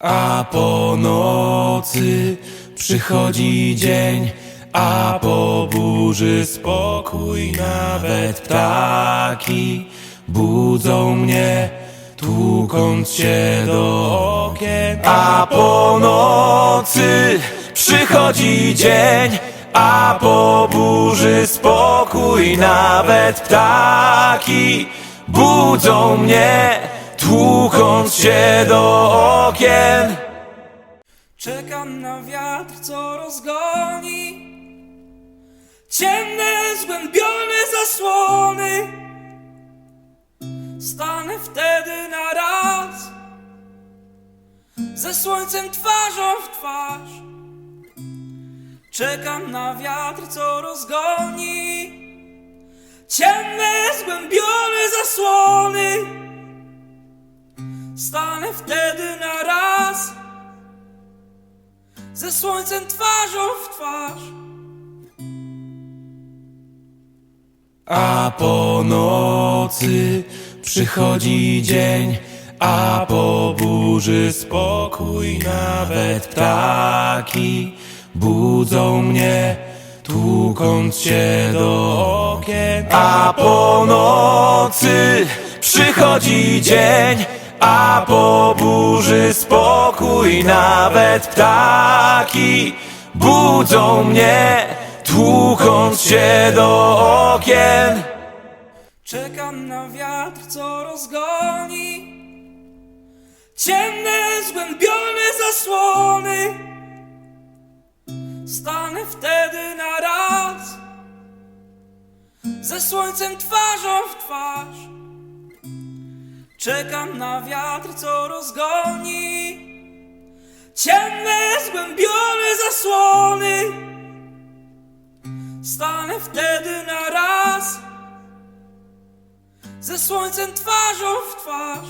A po nocy przychodzi dzień, a po burzy spokój. Nawet ptaki budzą mnie, tłukąc się do okien. A po nocy przychodzi dzień, a po burzy spokój. Nawet ptaki budzą mnie, tłukąc się do okien. Czekam na wiatr, co rozgoni ciemne, zgłębione zasłony. Stanę wtedy na raz ze słońcem twarzą w twarz. Czekam na wiatr, co rozgoni ciemne, zgłębione zasłony. Stanę wtedy na raz ze słońcem twarzą w twarz. A po nocy przychodzi dzień, a po burzy spokój. Nawet ptaki budzą mnie, tłukąc się do okien. A po nocy przychodzi dzień, a po burzy spokój. Nawet ptaki budzą mnie, tłukąc się do okien. Czekam na wiatr, co rozgoni ciemne, zgłębione zasłony. Stanę wtedy na raz ze słońcem twarzą w twarz. Czekam na wiatr, co rozgoni ciemne, zgłębione zasłony. Stanę wtedy na raz ze słońcem twarzą w twarz.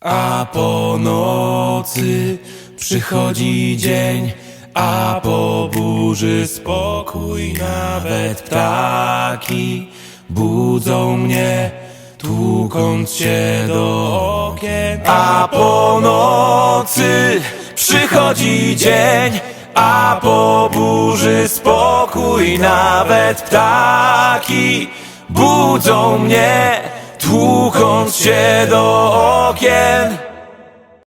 A po nocy przychodzi dzień, a po burzy spokój. Nawet ptaki budzą mnie, tłukąc się do okien. A po nocy przychodzi dzień, a po burzy spokój. Nawet ptaki budzą mnie, tłukąc się do okien.